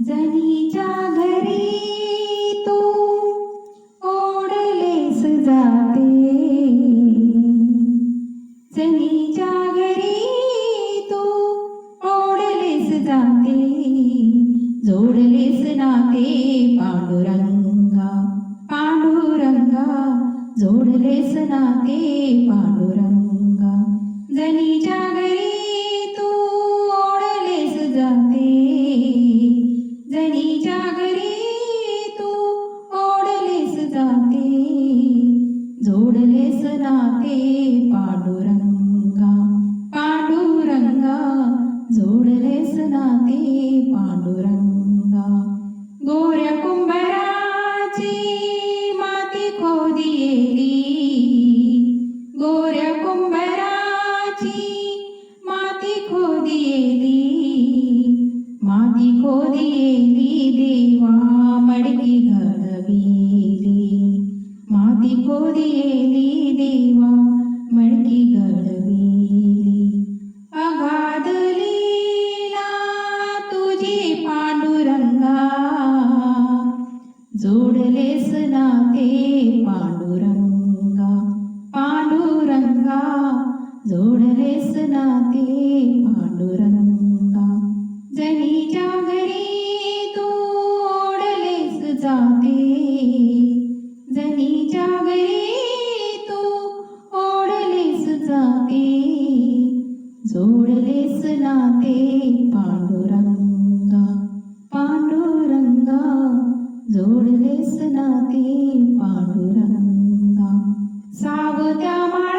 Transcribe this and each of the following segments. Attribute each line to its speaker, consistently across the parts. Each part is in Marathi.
Speaker 1: जनीच्या घरी तू ओढलेस जाते. जनीच्या घरी तू ओढलेस जाते. जोडलेस नाते पांडुरंगा पांडुरंगा जोडलेस नाते पांडुरंगा. पांडुरंगा गोऱ्या कुंभाराची माती खोदियेली गोऱ्या कुंभाराची माती खोदियेली माती खोदियेली देवा मडकी घडविली माती खोदियेली जोडलेस नाते पांडुरंगा पांडुरंगा जोडलेस नाते पांडुरंगा. जनीच्या घरी तोडलेस जाते जनीच्या घरी तू ओढलेस जाते जोडलेस नाते पांडुरंगा पांडुरंगा. जोडलेस नाती पांडुरंगा. सावत्या माळाचा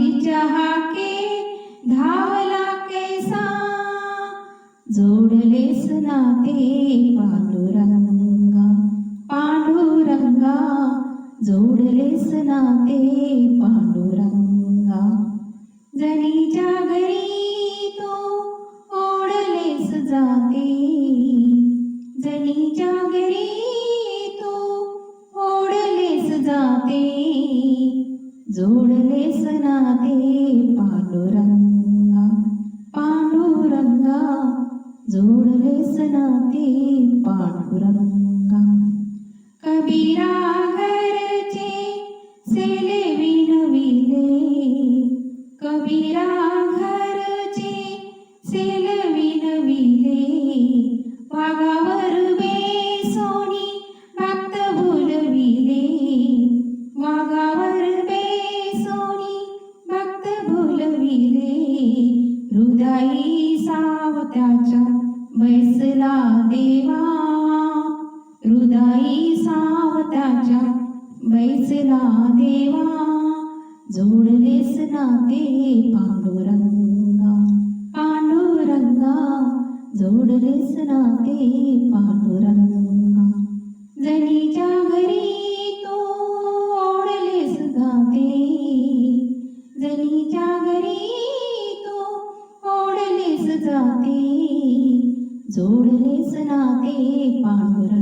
Speaker 1: धामाची चहाके धावला कैसा जोडलेस नाते पांडुरंगा पांडुरंगा जोडलेस नाते पांडुरंगा. नाते पांडुरंगा. कबीरा घरचे सेले विनविले. कबीरा घरचे सेल विनविले. वागावर बेसोनी भक्त भुलविले. वागावर बेसोनी भक्त भुलविले. हृदयी सावताच्या बैसला देवा हृदयी सावताच्या बैसला देवा जोडलेस नाते पांडुरंगा. पांडुरंगा जोडलेस नाते पांडुरंगा. जणीच्या घरी तो ओढलेस जाते जनीच्या घरी तो ओढलेस जाते जोडलेस नाते पांडुरंगा पांडुरंगा